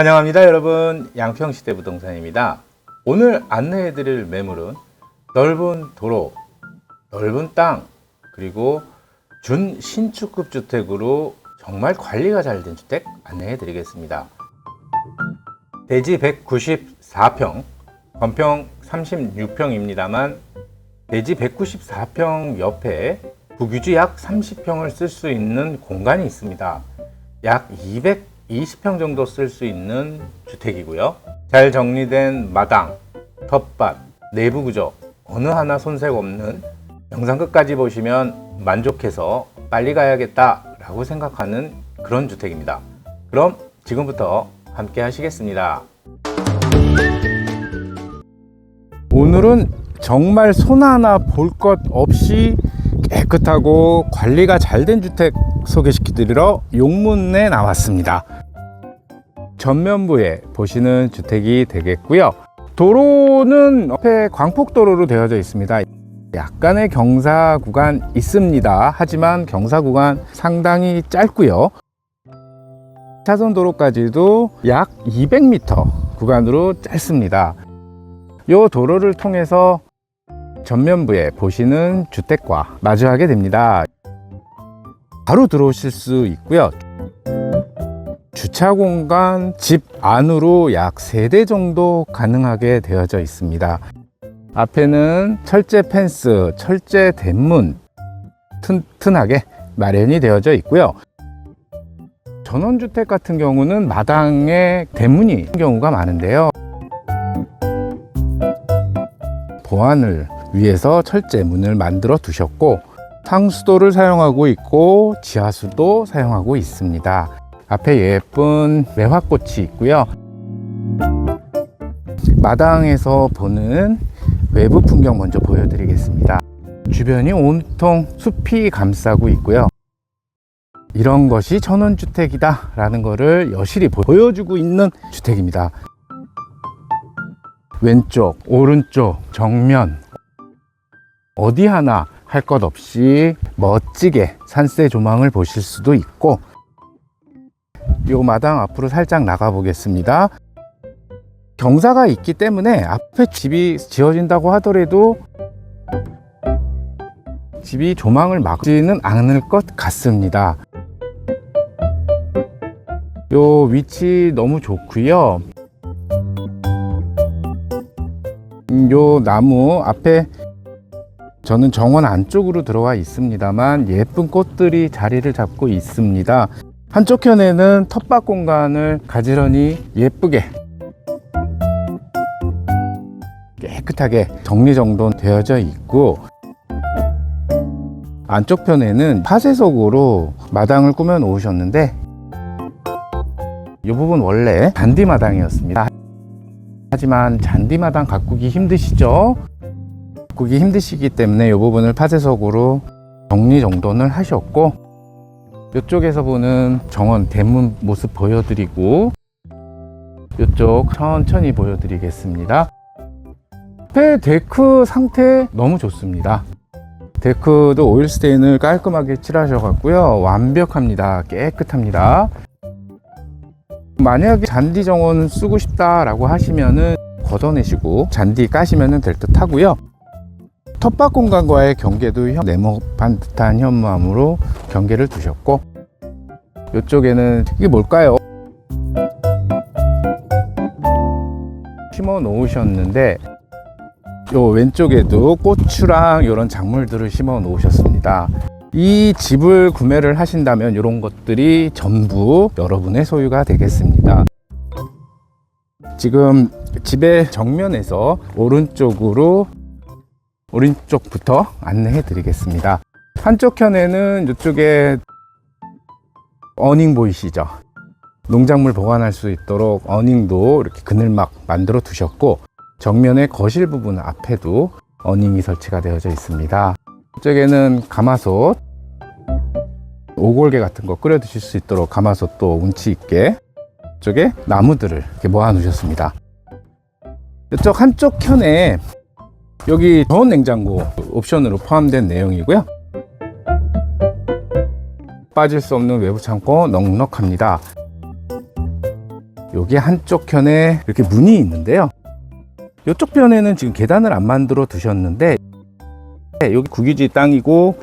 환영합니다 여러분. 양평시대 부동산입니다. 오늘 안내해 드릴 매물은 넓은 도로 넓은 땅 그리고 준신축급 주택으로 정말 관리가 잘 된 주택 안내해 드리겠습니다. 대지 194평 건평 36평입니다만 대지 194평 옆에 국유지 약 30평을 쓸 수 있는 공간이 있습니다. 약 220평 정도 쓸 수 있는 주택이고요. 잘 정리된 마당, 텃밭, 내부 구조 어느 하나 손색 없는 영상 끝까지 보시면 만족해서 빨리 가야겠다라고 생각하는 그런 주택입니다. 그럼 지금부터 함께 하시겠습니다. 오늘은 정말 손 하나 볼 것 없이 깨끗하고 관리가 잘 된 주택 소개시켜드리러 용문에 나왔습니다. 전면부에 보시는 주택이 되겠고요. 도로는 옆에 광폭도로로 되어져 있습니다. 약간의 경사 구간 있습니다. 하지만 경사 구간 상당히 짧고요. 차선 도로까지도 약 200m 구간으로 짧습니다. 이 도로를 통해서 전면부에 보시는 주택과 마주하게 됩니다. 바로 들어오실 수 있고요. 주차 공간 집 안으로 약 3대 정도 가능하게 되어져 있습니다. 앞에는 철제 펜스, 철제 대문 튼튼하게 마련이 되어져 있고요. 전원주택 같은 경우는 마당에 대문이 있는 경우가 많은데요. 보안을 위해서 철제 문을 만들어 두셨고 상수도를 사용하고 있고 지하수도 사용하고 있습니다. 앞에 예쁜 매화꽃이 있고요. 마당에서 보는 외부 풍경 먼저 보여드리겠습니다. 주변이 온통 숲이 감싸고 있고요. 이런 것이 전원주택이다 라는 것을 여실히 보여주고 있는 주택입니다. 왼쪽, 오른쪽, 정면 어디 하나 할 것 없이 멋지게 산세 조망을 보실 수도 있고 요 마당 앞으로 살짝 나가 보겠습니다. 경사가 있기 때문에 앞에 집이 지어진다고 하더라도 집이 조망을 막지는 않을 것 같습니다. 요 위치 너무 좋고요. 음, 요 나무 앞에 저는 정원 안쪽으로 들어와 있습니다만 예쁜 꽃들이 자리를 잡고 있습니다. 한쪽 편에는 텃밭 공간을 가지런히 예쁘게 깨끗하게 정리정돈 되어져 있고 안쪽 편에는 파쇄석으로 마당을 꾸며 놓으셨는데 이 부분 원래 잔디 마당이었습니다. 하지만 잔디 마당 가꾸기 힘드시죠? 가꾸기 힘드시기 때문에 이 부분을 파쇄석으로 정리 정돈을 하셨고 이쪽에서 보는 정원 대문 모습 보여드리고 이쪽 천천히 보여드리겠습니다. 앞에 데크 상태 너무 좋습니다. 데크도 오일 스테인을 깔끔하게 칠하셔갖고요. 완벽합니다. 깨끗합니다. 만약에 잔디 정원 쓰고 싶다라고 하시면은 걷어내시고 잔디 까시면 될 듯 하고요. 텃밭 공간과의 경계도 현- 네모반 듯한 현무암으로 경계를 두셨고 이쪽에는 이게 뭘까요? 심어 놓으셨는데 요 왼쪽에도 고추랑 이런 작물들을 심어 놓으셨습니다. 이 집을 구매를 하신다면 이런 것들이 전부 여러분의 소유가 되겠습니다. 지금 집의 정면에서 오른쪽으로 오른쪽부터 안내해 드리겠습니다. 한쪽 편에는 이쪽에 어닝 보이시죠? 농작물 보관할 수 있도록 어닝도 이렇게 그늘막 만들어 두셨고 정면의 거실 부분 앞에도 어닝이 설치가 되어져 있습니다. 이쪽에는 가마솥 오골개 같은 거 끓여 드실 수 있도록 가마솥도 운치 있게 이쪽에 나무들을 이렇게 모아 놓으셨습니다. 이쪽 한쪽 편에 여기 저온 냉장고 옵션으로 포함된 내용이고요. 빠질 수 없는 외부 창고 넉넉합니다. 여기 한쪽 편에 이렇게 문이 있는데요. 이쪽 편에는 지금 계단을 안 만들어 두셨는데 여기 국유지 땅이고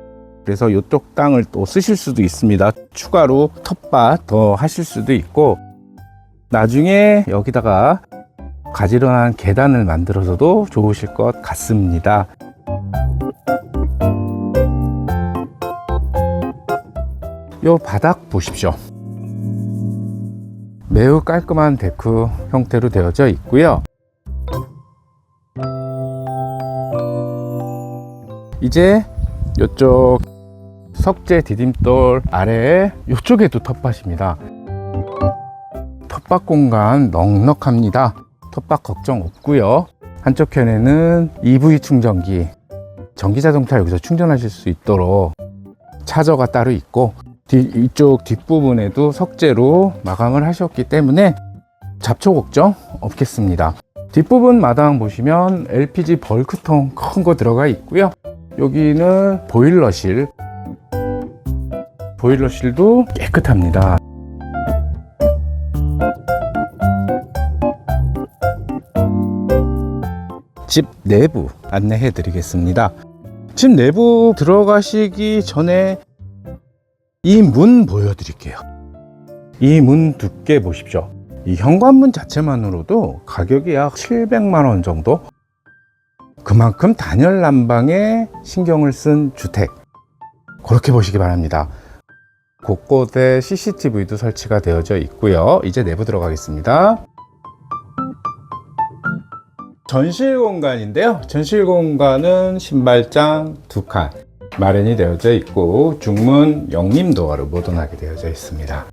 그래서 이쪽 땅을 또 쓰실 수도 있습니다. 추가로 텃밭 더 하실 수도 있고 나중에 여기다가 가지런한 계단을 만들어서도 좋으실 것 같습니다. 요 바닥 보십시오. 매우 깔끔한 데크 형태로 되어져 있고요. 이제 이쪽 석재 디딤돌 아래에 이쪽에도 텃밭입니다. 텃밭 공간 넉넉합니다. 텃밭 걱정 없고요. 한쪽 편에는 EV 충전기, 전기 자동차 여기서 충전하실 수 있도록 차저가 따로 있고 뒤, 이쪽 뒷부분에도 석재로 마감을 하셨기 때문에 잡초 걱정 없겠습니다. 뒷부분 마당 보시면 LPG 벌크통 큰 거 들어가 있고요. 여기는 보일러실. 보일러실도 깨끗합니다. 집 내부 안내해 드리겠습니다. 집 내부 들어가시기 전에 이 문 보여드릴게요. 이 문 두께 보십시오. 이 현관문 자체만으로도 가격이 약 700만 원 정도. 그만큼 단열 난방에 신경을 쓴 주택. 그렇게 보시기 바랍니다. 곳곳에 CCTV도 설치가 되어져 있고요. 이제 내부 들어가겠습니다. 전실 공간인데요. 전실 공간은 신발장 두 칸 마련이 되어져 있고 중문 영림 도어로 모던하게 되어져 있습니다.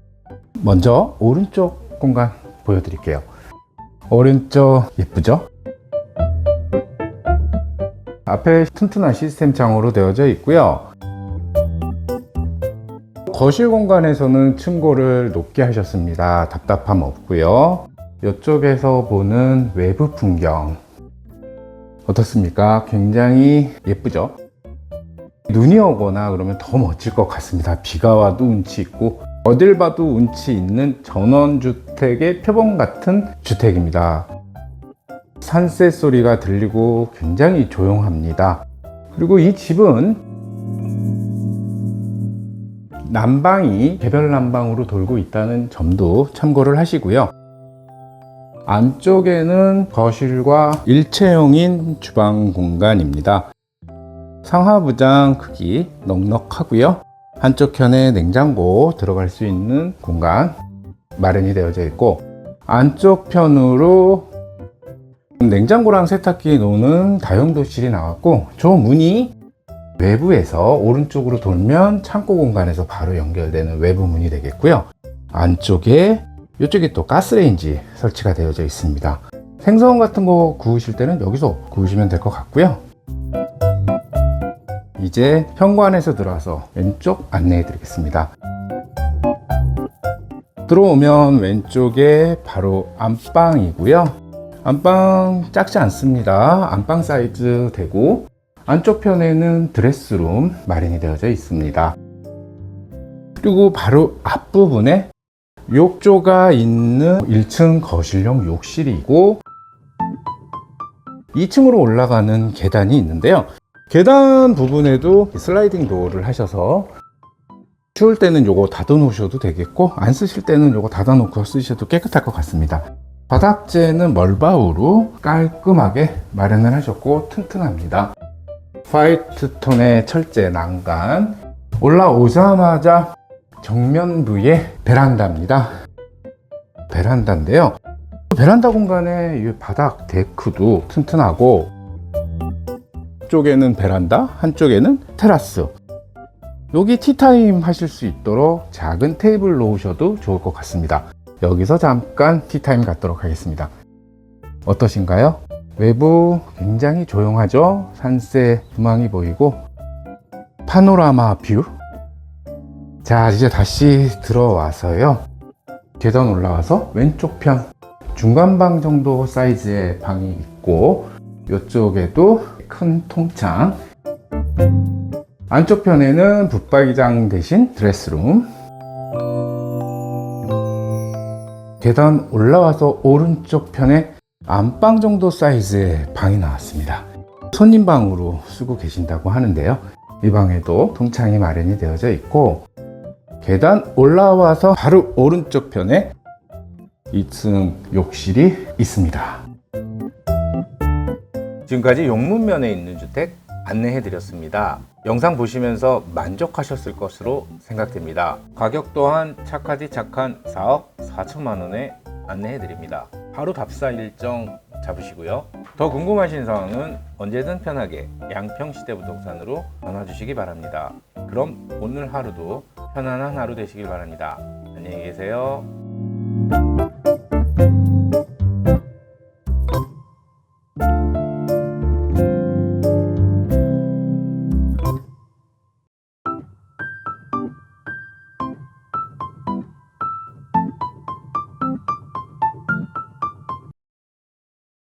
먼저 오른쪽 공간 보여드릴게요. 오른쪽 예쁘죠? 앞에 튼튼한 시스템 창으로 되어져 있고요. 거실 공간에서는 층고를 높게 하셨습니다. 답답함 없고요. 이쪽에서 보는 외부 풍경 어떻습니까? 굉장히 예쁘죠? 눈이 오거나 그러면 더 멋질 것 같습니다. 비가 와도 운치 있고 어딜 봐도 운치 있는 전원주택의 표본 같은 주택입니다. 산새 소리가 들리고 굉장히 조용합니다. 그리고 이 집은 난방이 개별 난방으로 돌고 있다는 점도 참고를 하시고요. 안쪽에는 거실과 일체형인 주방 공간입니다. 상하부장 크기 넉넉하고요. 한쪽 편에 냉장고 들어갈 수 있는 공간 마련이 되어져 있고 안쪽 편으로 냉장고랑 세탁기 놓는 다용도실이 나왔고 저 문이 외부에서 오른쪽으로 돌면 창고 공간에서 바로 연결되는 외부 문이 되겠고요. 안쪽에 이쪽에 또 가스레인지 설치가 되어져 있습니다. 생선 같은 거 구우실 때는 여기서 구우시면 될 것 같고요. 이제 현관에서 들어와서 왼쪽 안내해 드리겠습니다. 들어오면 왼쪽에 바로 안방이고요. 안방 작지 않습니다. 안방 사이즈 되고 안쪽 편에는 드레스룸 마련이 되어져 있습니다. 그리고 바로 앞부분에 욕조가 있는 1층 거실용 욕실이고 2층으로 올라가는 계단이 있는데요. 계단 부분에도 슬라이딩 도어를 하셔서 추울 때는 요거 닫아 놓으셔도 되겠고 안 쓰실 때는 요거 닫아 놓고 쓰셔도 깨끗할 것 같습니다. 바닥재는 멀바우로 깔끔하게 마련을 하셨고 튼튼합니다. 화이트 톤의 철제 난간 올라오자마자 정면부의 베란다입니다. 베란다인데요. 베란다 공간에 이 바닥 데크도 튼튼하고 쪽에는 베란다, 한쪽에는 테라스. 여기 티타임 하실 수 있도록 작은 테이블 놓으셔도 좋을 것 같습니다. 여기서 잠깐 티타임 갖도록 하겠습니다. 어떠신가요? 외부 굉장히 조용하죠? 산세 구망이 보이고 파노라마 뷰. 자, 이제 다시 들어와서요. 계단 올라와서 왼쪽 편 중간방 정도 사이즈의 방이 있고 이쪽에도 큰 통창 안쪽 편에는 붙박이장 대신 드레스룸 계단 올라와서 오른쪽 편에 안방 정도 사이즈의 방이 나왔습니다. 손님 방으로 쓰고 계신다고 하는데요. 이 방에도 통창이 마련이 되어져 있고 계단 올라와서 바로 오른쪽 편에 2층 욕실이 있습니다. 지금까지 용문면에 있는 주택 안내해 드렸습니다. 영상 보시면서 만족하셨을 것으로 생각됩니다. 가격 또한 착하디 착한 4억 4천만 원에 안내해 드립니다. 바로 답사 일정 잡으시고요. 더 궁금하신 사항은 언제든 편하게 양평시대 부동산으로 전화 주시기 바랍니다. 그럼 오늘 하루도 편안한 하루 되시길 바랍니다. 안녕히 계세요.